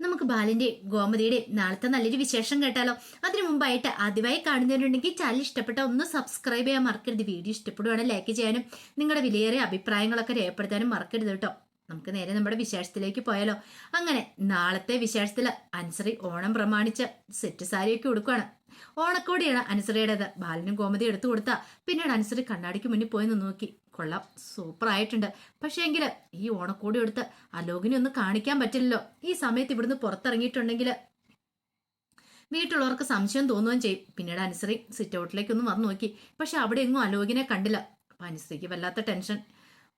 നമുക്ക് ബാലിന്റെ ഗോമതിയുടെ നാളത്തെ നല്ലൊരു വിശേഷം കേട്ടാലോ? അതിനു മുമ്പായിട്ട് ആദ്യമായി കാണുന്നവരുണ്ടെങ്കിൽ ചാനൽ ഇഷ്ടപ്പെട്ട ഒന്ന് സബ്സ്ക്രൈബ് ചെയ്യാൻ മറക്കരുത്. വീഡിയോ ഇഷ്ടപ്പെടുവാണെങ്കിൽ ലൈക്ക് ചെയ്യാനും നിങ്ങളുടെ വിലയേറിയ അഭിപ്രായങ്ങളൊക്കെ രേഖപ്പെടുത്താനും മറക്കരുത് കേട്ടോ. നമുക്ക് നേരെ നമ്മുടെ വിശേഷത്തിലേക്ക് പോയാലോ? അങ്ങനെ നാളത്തെ വിശേഷത്തിൽ അനുസറി ഓണം പ്രമാണിച്ച് സെറ്റ് സാരിയൊക്കെ ഉടുക്കുകയാണ് ഓണക്കോടിയാണ് അനുസറിയുടേത് ബാലിനും ഗോമതി എടുത്തു കൊടുത്ത. പിന്നീട് അനുസറി കണ്ണാടിക്ക് മുന്നിൽ പോയി നിന്ന് നോക്കി. കൊള്ളാം. സൂപ്പർ ആയിട്ടുണ്ട് പക്ഷേ എങ്കിൽ ഈ ഓണക്കോടി എടുത്ത് അലോകിനെ ഒന്ന് കാണിക്കാൻ പറ്റില്ലല്ലോ. ഈ സമയത്ത് ഇവിടുന്ന് പുറത്തിറങ്ങിയിട്ടുണ്ടെങ്കിൽ വീട്ടിലുള്ളവർക്ക് സംശയം തോന്നുകയും ചെയ്യും. പിന്നീട് അനുസരി സിറ്റ് ഔട്ടിലേക്ക് ഒന്ന് വന്നു നോക്കി. പക്ഷെ അവിടെ എങ്ങും അലോകിനെ കണ്ടില്ല. അപ്പൊ അനുസരിക്ക് വല്ലാത്ത ടെൻഷൻ.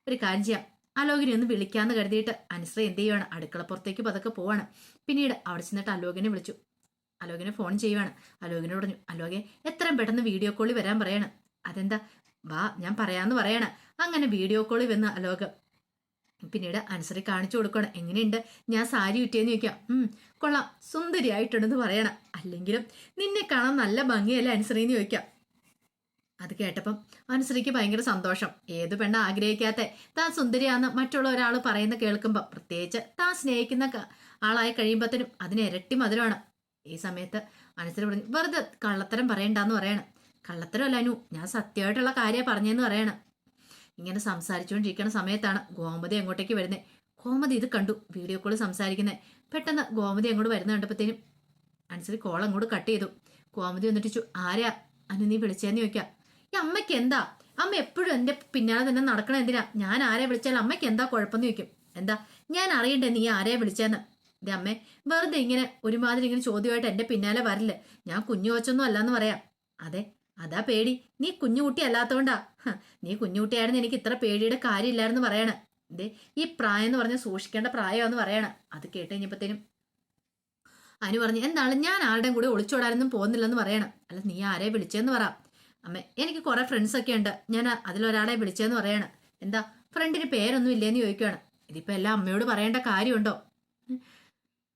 ഒരു കാര്യം ചെയ്യാം. അലോകിനെ ഒന്ന് വിളിക്കാന്ന് കരുതിയിട്ട് അനുശ്രീ എന്ത് ചെയ്യുവാണ്? അടുക്കളപ്പുറത്തേക്ക് പതുക്കെ പോവാണ്. പിന്നീട് അവിടെ ചെന്നിട്ട് അലോകിനെ വിളിച്ചു. അലോകിനെ ഫോൺ ചെയ്യുവാണ്. അലോകിനെ പറഞ്ഞു അലോകെ എത്രയും പെട്ടെന്ന് വീഡിയോ കോളിൽ വരാൻ പറയണം. അതെന്താ? വാ ഞാൻ പറയാന്ന് പറയണ. അങ്ങനെ വീഡിയോ കോളിൽ വന്ന അലോകം പിന്നീട് അനുസരി കാണിച്ചു കൊടുക്കണം. എങ്ങനെയുണ്ട്? ഞാൻ സാരി ഉറ്റിയെന്ന് ചോദിക്കാം. ഉം കൊള്ളാം. സുന്ദരിയായിട്ടുണ്ടെന്ന് പറയണം. അല്ലെങ്കിലും നിന്നെ കാണാൻ നല്ല ഭംഗിയല്ലേ അനുസരി എന്ന് ചോദിക്കാം. അത് കേട്ടപ്പം അനുസരിക്ക് ഭയങ്കര സന്തോഷം. ഏത് പെണ്ണ ആഗ്രഹിക്കാത്ത? താൻ സുന്ദരിയാന്ന് മറ്റുള്ള ഒരാൾ പറയുന്ന കേൾക്കുമ്പോൾ പ്രത്യേകിച്ച് താൻ സ്നേഹിക്കുന്ന ആളായി കഴിയുമ്പോഴത്തേനും അതിന് ഇരട്ടി മധുരമാണ്. ഈ സമയത്ത് അനുസരി പറഞ്ഞു വെറുതെ കള്ളത്തരം പറയണ്ടെന്ന് പറയണം. കള്ളത്തരമല്ല അനു ഞാൻ സത്യമായിട്ടുള്ള കാര്യം പറഞ്ഞെന്ന് പറയണം. ഇങ്ങനെ സംസാരിച്ചുകൊണ്ടിരിക്കുന്ന സമയത്താണ് ഗോമതി അങ്ങോട്ടേക്ക് വരുന്നത് ഗോമതി ഇത് കണ്ടു വീഡിയോ കോൾ സംസാരിക്കുന്നത് പെട്ടെന്ന് ഗോമതി അങ്ങോട്ട് വരുന്ന കണ്ടപ്പോഴത്തേനും അനുസരിച്ച് കോൾ അങ്ങോട്ട് കട്ട് ചെയ്തു. ഗോമതി വന്നിട്ട് ചു ആരാ? അനു നീ വിളിച്ചതെന്ന് ചോദിക്കാ. ഈ അമ്മയ്ക്ക് എന്താ? അമ്മ എപ്പോഴും എന്റെ പിന്നാലെ തന്നെ നടക്കണം എന്തിനാ? ഞാൻ ആരെ വിളിച്ചാലും അമ്മയ്ക്ക് എന്താ കുഴപ്പമെന്ന് ചോദിക്കും. എന്താ? ഞാൻ അറിയണ്ടേ നീ ആരെ വിളിച്ചെന്ന് ഇതേ അമ്മേ വെറുതെ ഇങ്ങനെ ഒരുമാതിരി ഇങ്ങനെ ചോദ്യമായിട്ട് എന്റെ പിന്നാലെ വരില്ല? ഞാൻ കുഞ്ഞു കൊച്ചൊന്നും അല്ലാന്ന് പറയാം. അതെ അതാ പേടി. നീ കുഞ്ഞുകുട്ടി അല്ലാത്തോണ്ടാ നീ കുഞ്ഞുകുട്ടിയായിരുന്നു എനിക്ക് ഇത്ര പേടിയുടെ കാര്യമില്ലായിരുന്നു പറയണ. ദേ ഈ പ്രായം എന്ന് പറഞ്ഞാൽ സൂക്ഷിക്കേണ്ട പ്രായമാന്ന് പറയണ. അത് കേട്ട് കഴിഞ്ഞപ്പോഴത്തേനും അനു പറഞ്ഞു എന്താണ്? ഞാൻ ആരുടെയും കൂടെ ഒളിച്ചോടാനൊന്നും പോകുന്നില്ലെന്ന് പറയണം. അല്ല നീ ആരെ വിളിച്ചെന്ന് പറ. അമ്മ എനിക്ക് കുറെ ഫ്രണ്ട്സ് ഒക്കെ ഉണ്ട്. ഞാൻ അതിലൊരാളെ വിളിച്ചെന്ന് പറയണം. എന്താ? ഫ്രണ്ടിന് പേരൊന്നും ഇല്ലേന്ന് ചോദിക്കുകയാണ് ഇതിപ്പോ എല്ലാം അമ്മയോട് പറയേണ്ട കാര്യമുണ്ടോ?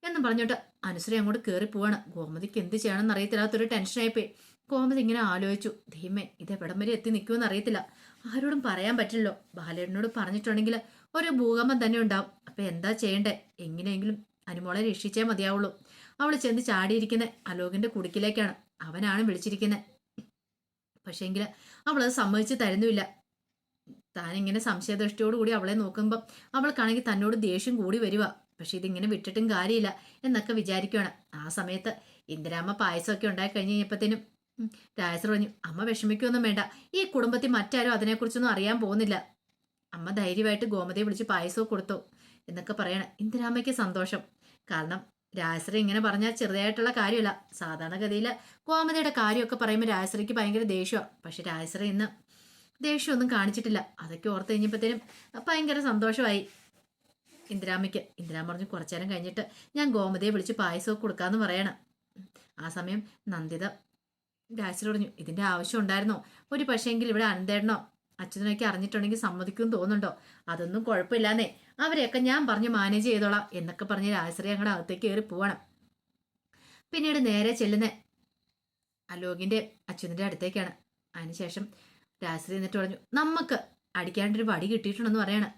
എന്നും പറഞ്ഞോട്ട് അനുസരി അങ്ങോട്ട് കയറി പോവാണ് ഗോമതിക്ക് എന്ത് ചെയ്യണമെന്ന് അറിയത്തില്ലാത്തൊരു ടെൻഷനായിപ്പോയി ഗോമതി ഇങ്ങനെ ആലോചിച്ചു. ദൈവമേ ഇത് എവിടം വരെ എത്തി നിൽക്കുമെന്ന് അറിയത്തില്ല. ആരോടും പറയാൻ പറ്റില്ലല്ലോ. ബാലേട്ടനോട് പറഞ്ഞിട്ടുണ്ടെങ്കിൽ ഒരു ഭൂകമ്പം തന്നെ ഉണ്ടാവും. അപ്പൊ എന്താ ചെയ്യണ്ടേ? എങ്ങനെയെങ്കിലും അനുമോളെ രക്ഷിച്ചേ മതിയാവുള്ളൂ. അവൾ ചെന്ന് ചാടിയിരിക്കുന്ന അലോകിന്റെ കുടുക്കിലേക്കാണ്. അവനാണ് വിളിച്ചിരിക്കുന്നത് പക്ഷേങ്കിൽ അവളത് സമ്മതിച്ച് തരുന്നുമില്ല. താൻ ഇങ്ങനെ സംശയദൃഷ്ടിയോട് കൂടി അവളെ നോക്കുമ്പോൾ അവൾക്കാണെങ്കിൽ തന്നോട് ദേഷ്യം കൂടി വരിക പക്ഷെ ഇതിങ്ങനെ വിട്ടിട്ടും കാര്യമില്ല എന്നൊക്കെ വിചാരിക്കുകയാണ് ആ സമയത്ത് ഇന്ദിരാമ്മ പായസമൊക്കെ ഉണ്ടായി കഴിഞ്ഞ് കഴിഞ്ഞപ്പോഴത്തേനും രാജസർ പറഞ്ഞു അമ്മ വിഷമിക്കൊന്നും വേണ്ട. ഈ കുടുംബത്തിൽ മറ്റാരും അതിനെക്കുറിച്ചൊന്നും അറിയാൻ പോകുന്നില്ല. അമ്മ ധൈര്യമായിട്ട് ഗോമതിയെ വിളിച്ച് പായസവും കൊടുത്തു. എന്നൊക്കെ പറയണം. ഇന്ദിരാമ്മയ്ക്ക് സന്തോഷം. കാരണം രാജശ്രീ ഇങ്ങനെ പറഞ്ഞാൽ ചെറുതായിട്ടുള്ള കാര്യമല്ല. സാധാരണഗതിയിൽ ഗോമതിയുടെ കാര്യമൊക്കെ പറയുമ്പോൾ രാജശ്രീക്ക് ഭയങ്കര ദേഷ്യമാണ് പക്ഷെ രാജശ്രീ ഇന്ന് ദേഷ്യമൊന്നും കാണിച്ചിട്ടില്ല. അതൊക്കെ ഓർത്ത് കഴിഞ്ഞപ്പോഴത്തേനും ഭയങ്കര സന്തോഷമായി ഇന്ദിരാമ്മയ്ക്ക്. ഇന്ദിരാമ്മ പറഞ്ഞു കുറച്ചു നേരം കഴിഞ്ഞിട്ട് ഞാൻ ഗോമതിയെ വിളിച്ച് പായസമൊക്കെ കൊടുക്കാമെന്ന് പറയണം. ആ സമയം നന്ദിത രാജശ്രീ പറഞ്ഞു ഇതിന്റെ ആവശ്യം ഉണ്ടായിരുന്നോ? ഒരു പക്ഷേങ്കിൽ ഇവിടെ അനന്തേടനോ അച്ഛനൊക്കെ അറിഞ്ഞിട്ടുണ്ടെങ്കിൽ സമ്മതിക്കും തോന്നുന്നുണ്ടോ? അതൊന്നും കുഴപ്പമില്ലാന്നേ അവരെയൊക്കെ ഞാൻ പറഞ്ഞ് മാനേജ് ചെയ്തോളാം എന്നൊക്കെ പറഞ്ഞ് രാജശ്രീ അങ്ങടെ അകത്തേക്ക് കയറി പോവണം. പിന്നീട് നേരെ ചെല്ലുന്ന അലോകിന്റെ അച്ഛന്റെ അടുത്തേക്കാണ്. അതിനുശേഷം രാജശ്രീ എന്നിട്ട് പറഞ്ഞു നമുക്ക് അടിക്കാണ്ടൊരു വടി കിട്ടിയിട്ടുണ്ടെന്ന് പറയണം.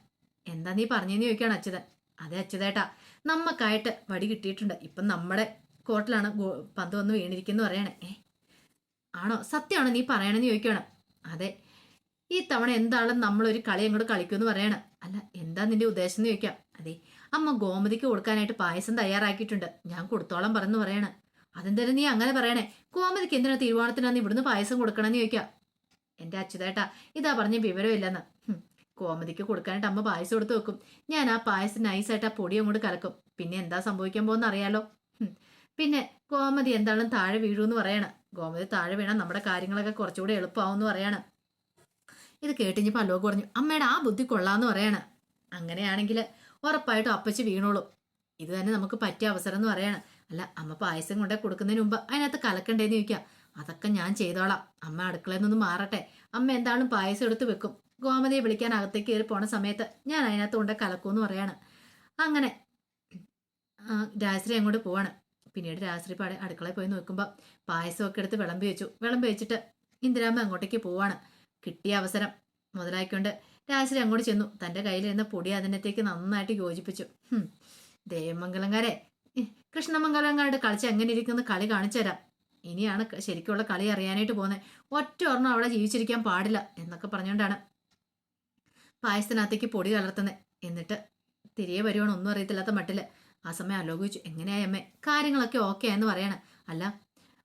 എന്താ നീ പറഞ്ഞെന്ന് ചോദിക്കുകയാണ് അച്യുതൻ. അതെ അച്യുതേട്ടാ നമുക്കായിട്ട് വടി കിട്ടിയിട്ടുണ്ട്. ഇപ്പം നമ്മുടെ കോർട്ടിലാണ് ഗോ- പന്ത് വന്ന് വീണിരിക്കുന്നു പറയണേ. ഏ ആണോ? സത്യമാണോ നീ പറയണെന്ന് ചോദിക്കുകയാണ്. അതെ. ഈ തവണ എന്താണെന്ന് നമ്മളൊരു കളി അങ്ങോട്ട് കളിക്കുമെന്ന് പറയണം. അല്ല എന്താ നിന്റെ ഉദ്ദേശം എന്ന് ചോദിക്കാം. അതെ അമ്മ ഗോമതിക്ക് കൊടുക്കാനായിട്ട് പായസം തയ്യാറാക്കിയിട്ടുണ്ട്. ഞാൻ കൊടുത്തോളം പറഞ്ഞു പറയണ. അതെന്തായാലും നീ അങ്ങനെ പറയണേ. ഗോമതിക്ക് എന്തിനാ തീരുമാനത്തിനാന്ന് ഇവിടുന്ന് പായസം കൊടുക്കണമെന്ന് ചോദിക്കാം എന്റെ അച്യുതേട്ടാ ഇതാ പറഞ്ഞ വിവരമില്ലെന്ന്. കോമതിക്ക് കൊടുക്കാനായിട്ട് അമ്മ പായസം എടുത്ത് വെക്കും. ഞാൻ ആ പായസം നൈസായിട്ട് ആ പൊടി അങ്ങോട്ട് കലക്കും. പിന്നെ എന്താ സംഭവിക്കാൻ പോകുന്ന അറിയാലോ പിന്നെ ഗോമതി എന്താണ് താഴെ വീഴുമെന്ന് പറയണം. ഗോമതി താഴെ വീണാൽ നമ്മുടെ കാര്യങ്ങളൊക്കെ കുറച്ചുകൂടെ എളുപ്പമാവും എന്ന് പറയണം. ഇത് കേട്ടിഞ്ഞപ്പോൾ അലോക് പറഞ്ഞു അമ്മയുടെ ആ ബുദ്ധി കൊള്ളാന്ന് പറയണം. അങ്ങനെയാണെങ്കിൽ ഉറപ്പായിട്ടും അപ്പച്ചി വീണോളൂ. ഇത് തന്നെ നമുക്ക് പറ്റിയ അവസരം എന്ന് പറയാണ്. അല്ല അമ്മ പായസം കൊണ്ടേ കൊടുക്കുന്നതിന് മുമ്പ് അതിനകത്ത് കലക്കണ്ടേന്ന് ചോദിക്കാം. അതൊക്കെ ഞാൻ ചെയ്തോളാം. അമ്മ അടുക്കളയിൽ മാറട്ടെ. അമ്മ എന്താണ് പായസം എടുത്ത് വെക്കും. ഗോമതിയെ വിളിക്കാൻ അകത്തേക്ക് കയറി പോണ സമയത്ത് ഞാൻ അതിനകത്ത് കൊണ്ട് കലക്കൂന്ന് പറയാണ്. അങ്ങനെ രാജശ്രീ അങ്ങോട്ട് പോവാണ്. പിന്നീട് രാജശ്രീ പാടെ അടുക്കളയിൽ പോയി നോക്കുമ്പോൾ പായസമൊക്കെ എടുത്ത് വിളമ്പി വെച്ചു. വിളമ്പി വെച്ചിട്ട് ഇന്ദിരാമ്മ അങ്ങോട്ടേക്ക് പോവാണ്. കിട്ടിയ അവസരം മുതലാക്കിക്കൊണ്ട് രാജശ്രീ അങ്ങോട്ട് ചെന്നു. തന്റെ കയ്യിലിരുന്ന പൊടി അതിനകത്തേക്ക് നന്നായിട്ട് യോജിപ്പിച്ചു. ഹും, ദേവമംഗലംകാരെ കൃഷ്ണമംഗലങ്ങാട് കളിച്ച് എങ്ങനെ ഇരിക്കുന്ന കളി കാണിച്ചു തരാം. ഇനിയാണ് ശരിക്കുള്ള കളി അറിയാനായിട്ട് പോകുന്നത്. ഒറ്റ ഒരെണ്ണം അവളെ ജീവിച്ചിരിക്കാൻ പാടില്ല എന്നൊക്കെ പറഞ്ഞുകൊണ്ടാണ് പായസത്തിനകത്തേക്ക് പൊടി കലർത്തുന്നത്. എന്നിട്ട് തിരികെ വരുവാണ് ഒന്നും അറിയത്തില്ലാത്ത മട്ടിൽ. ആ സമയം ആലോചിച്ചു എങ്ങനെയായി അമ്മേ? കാര്യങ്ങളൊക്കെ ഓക്കെ എന്ന് പറയണം. അല്ല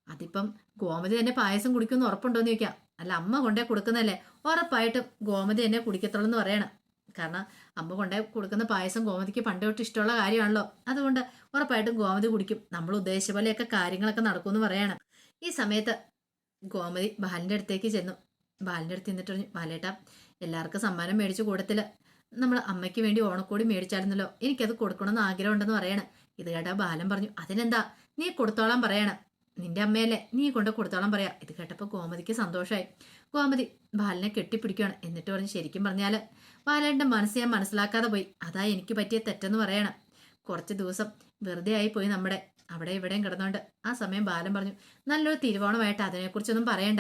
അതിപ്പം ഗോമതി തന്നെ പായസം കുടിക്കുമെന്ന് ഉറപ്പുണ്ടോയെന്ന് ചോദിക്കാം. അല്ല അമ്മ കൊണ്ടേ കൊടുക്കുന്നതല്ലേ? ഉറപ്പായിട്ടും ഗോമതി തന്നെ കുടിക്കത്തുള്ളൂ എന്ന് പറയണം. കാരണം അമ്മ കൊണ്ടേ കൊടുക്കുന്ന പായസം ഗോമതിക്ക് പണ്ട് തൊട്ട് ഇഷ്ടമുള്ള കാര്യമാണല്ലോ. അതുകൊണ്ട് ഉറപ്പായിട്ടും ഗോമതി കുടിക്കും. നമ്മൾ ഉദ്ദേശിച്ച പോലെയൊക്കെ കാര്യങ്ങളൊക്കെ നടക്കുമെന്ന് പറയണം. ഈ സമയത്ത് ഗോമതി ബാലിന്റെ അടുത്തേക്ക് ചെന്നു. ബാലിന്റെ അടുത്ത് നിന്നിട്ട് പറഞ്ഞു ബാലേട്ട എല്ലാവർക്കും സമ്മാനം മേടിച്ചു കൂടത്തിൽ നമ്മൾ അമ്മയ്ക്ക് വേണ്ടി ഓണക്കോടി മേടിച്ചായിരുന്നല്ലോ. എനിക്കത് കൊടുക്കണമെന്ന് ആഗ്രഹമുണ്ടെന്ന് പറയണം. ഇത് കേട്ടാ ബാലൻ പറഞ്ഞു അതിനെന്താ? നീ കൊടുത്തോളാൻ പറയണം. നിന്റെ അമ്മയല്ലേ? നീ കൊണ്ട് കൊടുത്തോളാൻ പറയാ. ഇത് കേട്ടപ്പോൾ ഗോമതിക്ക് സന്തോഷമായി ഗോമതി ബാലനെ കെട്ടിപ്പിടിക്കുകയാണ്. എന്നിട്ട് പറഞ്ഞു ശരിക്കും പറഞ്ഞാൽ ബാലന്റെ മനസ്സ് ഞാൻ മനസ്സിലാക്കാതെ പോയി. അതാ എനിക്ക് പറ്റിയ തെറ്റെന്ന് പറയണം. കുറച്ച് ദിവസം വെറുതെ ആയി പോയി നമ്മുടെ. അവിടെ ഇവിടെയും കിടന്നുകൊണ്ട് ആ സമയം ബാലൻ പറഞ്ഞു നല്ലൊരു തിരുവോണമായിട്ട് അതിനെക്കുറിച്ചൊന്നും പറയണ്ട.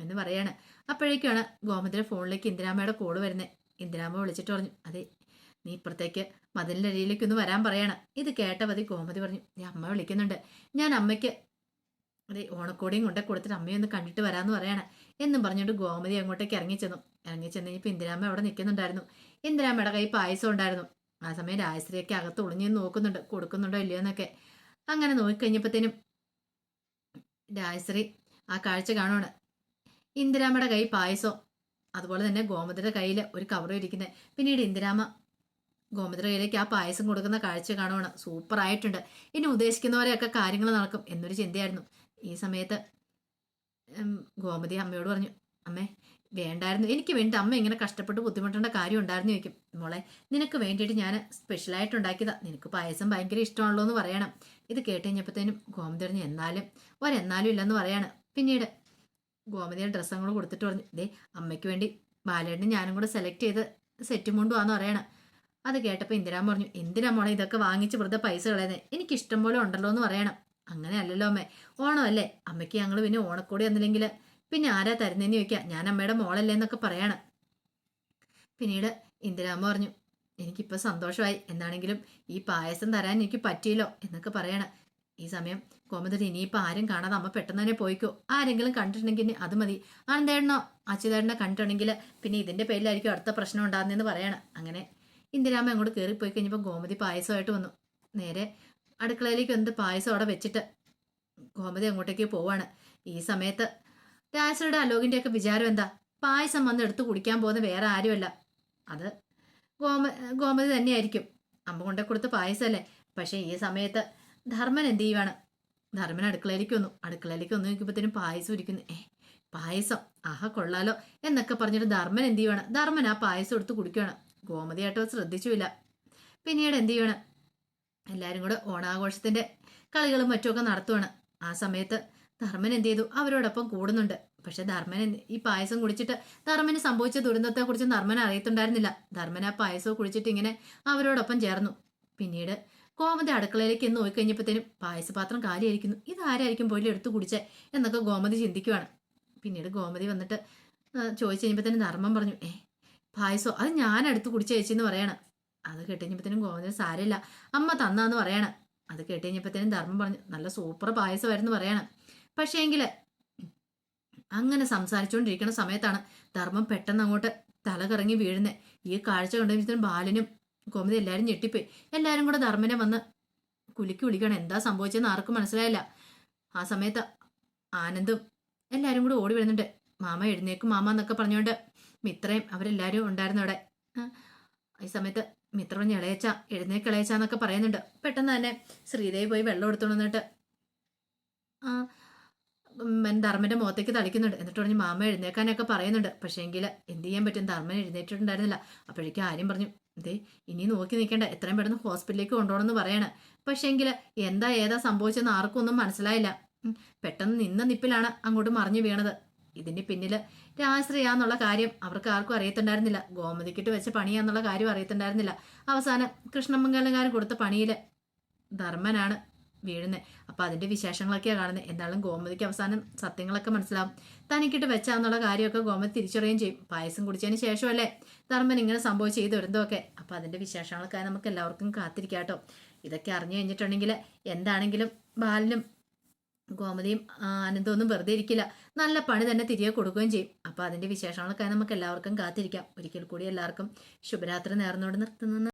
എന്ന് പറയാണ്. അപ്പോഴേക്കാണ് ഗോമതിയുടെ ഫോണിലേക്ക് ഇന്ദിരാമ്മയുടെ കോൾ വരുന്നത് ഇന്ദിരാമ്മ വിളിച്ചിട്ട് പറഞ്ഞു അതെ നീ ഇപ്പുറത്തേക്ക് മതിലിന്റെ അരിയിലേക്ക് ഒന്ന് വരാൻ പറയണം. ഇത് കേട്ട മതി കോമതി പറഞ്ഞു ഞാൻ അമ്മ വിളിക്കുന്നുണ്ട്. ഞാൻ അമ്മയ്ക്ക് അതെ ഓണക്കോടിയും കൊണ്ടേ കൊടുത്തിട്ട് അമ്മയൊന്ന് കണ്ടിട്ട് വരാമെന്ന് പറയണേ. എന്നും പറഞ്ഞുകൊണ്ട് ഗോമതി അങ്ങോട്ടേക്ക് ഇറങ്ങിച്ചെന്നു ഇറങ്ങി ചെന്ന് കഴിഞ്ഞപ്പോൾ ഇന്ദിരാമ്മ അവിടെ നിൽക്കുന്നുണ്ടായിരുന്നു. ഇന്ദിരാമ്മയുടെ കൈ പായസം ഉണ്ടായിരുന്നു. ആ സമയം രാജശ്രീയൊക്കെ അകത്ത് ഒളിഞ്ഞു നോക്കുന്നുണ്ട് കൊടുക്കുന്നുണ്ടോ ഇല്ലയോ എന്നൊക്കെ. അങ്ങനെ നോക്കിക്കഴിഞ്ഞപ്പോഴത്തേനും രാജശ്രീ ആ കാഴ്ച കാണുവാണ്. ഇന്ദിരാമ്മയുടെ കൈ പായസം അതുപോലെ തന്നെ ഗോമതിയുടെ കയ്യിൽ ഒരു കവറും ഇരിക്കുന്നത് പിന്നീട് ഇന്ദിരാമ ഗോമതിയുടെ കയ്യിലേക്ക് ആ പായസം കൊടുക്കുന്ന കാഴ്ച കാണുവാണ്. സൂപ്പർ ആയിട്ടുണ്ട്. ഇനി ഉദ്ദേശിക്കുന്നവരെയൊക്കെ കാര്യങ്ങൾ നടക്കും എന്നൊരു ചിന്തയായിരുന്നു. ഈ സമയത്ത് ഗോമതി അമ്മയോട് പറഞ്ഞു അമ്മേ വേണ്ടായിരുന്നു. എനിക്ക് വേണ്ടി അമ്മ ഇങ്ങനെ കഷ്ടപ്പെട്ട് ബുദ്ധിമുട്ടേണ്ട കാര്യം ഉണ്ടായിരുന്നു ചോദിക്കും. മോളെ നിനക്ക് വേണ്ടിയിട്ട് ഞാൻ സ്പെഷ്യലായിട്ട് ഉണ്ടാക്കിയതാ. നിനക്ക് പായസം ഭയങ്കര ഇഷ്ടമാണല്ലോ എന്ന് പറയണം. ഇത് കേട്ട് കഴിഞ്ഞപ്പോഴത്തേനും ഗോമതി പറഞ്ഞു എന്നാലും ഒരെന്നാലും ഇല്ലെന്ന് പറയാണ്. പിന്നീട് ഗോമതിയുടെ കൂടെ കൊടുത്തിട്ട് പറഞ്ഞു ദേ അമ്മയ്ക്ക് വേണ്ടി ബാലേട്ടനും ഞാനും കൂടെ സെലക്ട് ചെയ്ത് സെറ്റും കൊണ്ടുപോകാന്ന് പറയണം. അത് കേട്ടപ്പോൾ ഇന്ദിരാൻ പറഞ്ഞു എന്തിനാ മോളെ ഇതൊക്കെ വാങ്ങിച്ച് വെറുതെ പൈസ കളയുന്നത് എനിക്ക് ഇഷ്ടം പോലെ ഉണ്ടല്ലോ എന്ന് പറയണം. അങ്ങനെ അല്ലല്ലോ അമ്മേ ഓണമല്ലേ? അമ്മയ്ക്ക് ഞങ്ങൾ പിന്നെ ഓണക്കോടി വന്നില്ലെങ്കിൽ പിന്നെ ആരാ തരുന്നതെന്ന് ചോദിക്കുക ഞാൻ അമ്മയുടെ മോളല്ലേ എന്നൊക്കെ പറയണം. പിന്നീട് ഇന്ദിരാമ്മ പറഞ്ഞു എനിക്കിപ്പോൾ സന്തോഷമായി. എന്താണെങ്കിലും ഈ പായസം തരാൻ എനിക്ക് പറ്റിയില്ലോ എന്നൊക്കെ പറയണം. ഈ സമയം കോമതി ഇനിയിപ്പോൾ ആരും കാണാതെ അമ്മ പെട്ടെന്ന് തന്നെ പോയിക്കോ. ആരെങ്കിലും കണ്ടിട്ടുണ്ടെങ്കിൽ അത് മതി. ആനന്ദേണ്ണോ അച്യുതേണ്ണോ കണ്ടിട്ടുണ്ടെങ്കിൽ പിന്നെ ഇതിന്റെ പേരിലായിരിക്കും അടുത്ത പ്രശ്നം ഉണ്ടാകുന്നതെന്ന് പറയണം. അങ്ങനെ ഇന്ദിരാമ്മ അങ്ങോട്ട് കയറിപ്പോയി കഴിഞ്ഞപ്പോൾ ഗോമതി പായസമായിട്ട് വന്നു. നേരെ അടുക്കളയിലേക്ക് വന്നിട്ട് പായസം അവിടെ വെച്ചിട്ട് ഗോമതി അങ്ങോട്ടേക്ക് പോവാണ്. ഈ സമയത്ത് രാജയുടെ അലോകിന്റെ ഒക്കെ വിചാരം എന്താ? പായസം വന്ന് എടുത്ത് കുടിക്കാൻ പോകുന്ന വേറെ ആരുമല്ല. അത് ഗോമ ഗോമതി തന്നെയായിരിക്കും. അമ്മ കൊണ്ടേ കൊടുത്ത് പായസമല്ലേ? പക്ഷേ ഈ സമയത്ത് ധർമ്മൻ എന്ത് ചെയ്യുവാണ്? ധർമ്മൻ അടുക്കളയിലേക്ക് വന്നു. അടുക്കളയിലേക്ക് വന്നു നോക്കുമ്പോഴത്തേനും പായസം ഇരിക്കുന്നു ഏ പായസം? ആഹാ കൊള്ളാലോ എന്നൊക്കെ പറഞ്ഞിട്ട് ധർമ്മൻ എന്ത് ചെയ്യുവാണ്? ധർമ്മൻ ആ പായസം എടുത്ത് കുടിക്കുകയാണ് ഗോമതിയായിട്ടോ ശ്രദ്ധിച്ചുമില്ല. പിന്നീട് എന്ത് ചെയ്യണം എല്ലാവരും കൂടെ ഓണാഘോഷത്തിന്റെ കളികളും മറ്റുമൊക്കെ നടത്തുവാണ്. ആ സമയത്ത് ധർമ്മൻ എന്ത് ചെയ്തു? അവരോടൊപ്പം കൂടുന്നുണ്ട്. പക്ഷെ ധർമ്മൻ ഈ പായസം കുടിച്ചിട്ട് ധർമ്മന് സംഭവിച്ച ദുരന്തത്തെ കുറിച്ച് ധർമ്മൻ അറിയത്തുണ്ടായിരുന്നില്ല. ധർമ്മൻ ആ പായസം കുടിച്ചിട്ട് ഇങ്ങനെ അവരോടൊപ്പം ചേർന്നു. പിന്നീട് ഗോമതി അടുക്കളയിലേക്ക് എന്ന് നോക്കിക്കഴിഞ്ഞപ്പോഴത്തേനും പായസപാത്രം കാലിയായിരിക്കുന്നു. ഇതാരായിരിക്കും പോലും എടുത്തു കുടിച്ചേ എന്നൊക്കെ ഗോമതി ചിന്തിക്കുവാണ്. പിന്നീട് ഗോമതി വന്നിട്ട് ചോദിച്ചു കഴിഞ്ഞപ്പോഴത്തേനും നർമ്മം പറഞ്ഞു ഏ പായസോ? അത് ഞാൻ എടുത്ത് കുടിച്ച ചേച്ചിന്ന് പറയണം. അത് കേട്ടുകഴിഞ്ഞപ്പോഴത്തേനും ഗോമതി സാരമില്ല. അമ്മ തന്നാന്ന് പറയണം. അത് കേട്ടുകഴിഞ്ഞപ്പോഴത്തേനും ധർമ്മം പറഞ്ഞു നല്ല സൂപ്പർ പായസമായിരുന്നു പറയണം. പക്ഷേ എങ്കിൽ അങ്ങനെ സംസാരിച്ചുകൊണ്ടിരിക്കുന്ന സമയത്താണ് ധർമ്മം പെട്ടെന്ന് അങ്ങോട്ട് തല കറങ്ങി വീഴുന്നത് ഈ കാഴ്ച കണ്ടുകഴിഞ്ഞാൽ ബാലനും ഗോമതി എല്ലാവരും ഞെട്ടിപ്പോയി. എല്ലാവരും കൂടെ ധർമ്മനെ വന്ന് കുലുക്കി വിളിക്കണം എന്താ സംഭവിച്ചതെന്ന് ആർക്കും മനസ്സിലായില്ല. ആ സമയത്ത് ആനന്ദും എല്ലാവരും കൂടെ ഓടി വരുന്നുണ്ട്. മാമ എഴുന്നേക്കും മാമ എന്നൊക്കെ പറഞ്ഞുകൊണ്ട് മിത്രയും അവരെല്ലാവരും ഉണ്ടായിരുന്നു അവിടെ. ഈ സമയത്ത് മിത്ര പറഞ്ഞ് ഇളയച്ച എഴുന്നേക്ക് ഇളയച്ച എന്നൊക്കെ പറയുന്നുണ്ട്. പെട്ടെന്ന് തന്നെ ശ്രീദേവി പോയി വെള്ളം എടുത്തോണ്ട് വന്നിട്ട് ധർമ്മന്റെ മുഖത്തേക്ക് തളിക്കുന്നുണ്ട് എന്നിട്ട് പറഞ്ഞ് മാമ എഴുന്നേക്കാനൊക്കെ പറയുന്നുണ്ട്. പക്ഷേ എങ്കിൽ എന്ത് ചെയ്യാൻ പറ്റും? ധർമ്മൻ എഴുന്നേറ്റിട്ടുണ്ടായിരുന്നില്ല. അപ്പോഴേക്കും ആര്യം പറഞ്ഞു ദേ ഇനി നോക്കി നിൽക്കേണ്ട. എത്രയും പെട്ടെന്ന് ഹോസ്പിറ്റലിലേക്ക് കൊണ്ടുപോകണമെന്ന് പക്ഷേ എങ്കിൽ എന്താ ഏതാ സംഭവിച്ചെന്ന് ആർക്കും ഒന്നും മനസ്സിലായില്ല പെട്ടെന്ന് നിന്ന നിപ്പിലാണ് അങ്ങോട്ട് മറിഞ്ഞു വീണത്. ഇതിന്റെ പിന്നിൽ രാശ്രയാന്നുള്ള കാര്യം അവർക്ക് ആർക്കും അറിയത്തുണ്ടായിരുന്നില്ല. ഗോമതിക്കിട്ട് വെച്ച പണിയാന്നുള്ള കാര്യം അറിയത്തുണ്ടായിരുന്നില്ല. അവസാനം കൃഷ്ണമംഗലകാരൻ കൊടുത്ത പണിയിൽ ധർമ്മനാണ് വീഴുന്നത് അപ്പോൾ അതിന്റെ വിശേഷങ്ങളൊക്കെയാണ് കാണുന്നത് എന്തായാലും ഗോമതിക്ക് അവസാനം സത്യങ്ങളൊക്കെ മനസ്സിലാവും. തനിക്കിട്ട് വെച്ചാന്നുള്ള കാര്യമൊക്കെ ഗോമതി തിരിച്ചറിയുകയും ചെയ്യും. പായസം കുടിച്ചതിന് ശേഷമല്ലേ ധർമ്മൻ ഇങ്ങനെ സംഭവിച്ച ഈ ദുരന്തമൊക്കെ അപ്പോൾ അതിന്റെ വിശേഷങ്ങളൊക്കെ നമുക്ക് എല്ലാവർക്കും കാത്തിരിക്കാട്ടോ ഇതൊക്കെ അറിഞ്ഞു കഴിഞ്ഞിട്ടുണ്ടെങ്കിൽ എന്താണെങ്കിലും ബാലനും ഗോമതിയും ആനന്ദമൊന്നും വെറുതെ ഇരിക്കില്ല. നല്ല പണി തന്നെ തിരികെ കൊടുക്കുകയും ചെയ്യും. അപ്പോൾ അതിന്റെ വിശേഷങ്ങളൊക്കെ നമുക്ക് എല്ലാവർക്കും കാത്തിരിക്കാം. ഒരിക്കൽ കൂടി എല്ലാവർക്കും ശുഭരാത്രി നേർന്നുകൊണ്ട് നിർത്തുന്നു.